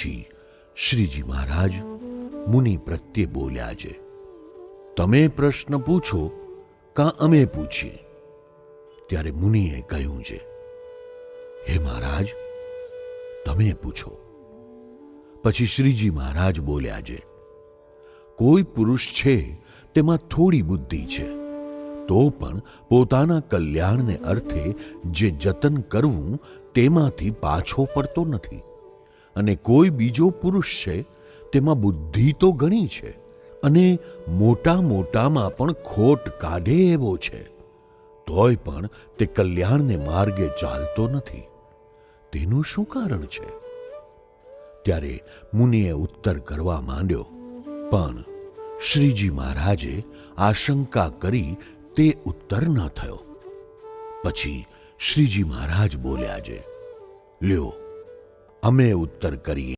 પછી શ્રીજી મહારાજ મુનિ પ્રત્યે બોલ્યા છે, તમે પ્રશ્ન પૂછો, કાં અમે પૂછીએ? ત્યારે મુનિએ કહ્યું છે, હે મહારાજ, તમે પૂછો. પછી શ્રીજી મહારાજ બોલ્યા છે, કોઈ પુરુષ છે તેમાં થોડી બુદ્ધિ છે, તો પણ પોતાના કલ્યાણને અર્થે જે જતન કરવું તેમાંથી પાછો પડતો નથી. અને કોઈ બીજો પુરુષ છે, તેમાં બુદ્ધિ તો ઘણી છે, અને મોટા મોટામાં પણ ખોટ કાઢે એવો છે. તોય પણ તે કલ્યાણને માર્ગે ચાલતો નથી. તેનું શું કારણ છે? ત્યારે મુનિએ ઉત્તર કરવા માંડ્યો, પણ શ્રીજી મહારાજે આશંકા કરી તે ઉત્તર ન થયો. પછી શ્રીજી મહારાજ બોલ્યા છે, લ્યો અમે ઉત્તર કરીએ.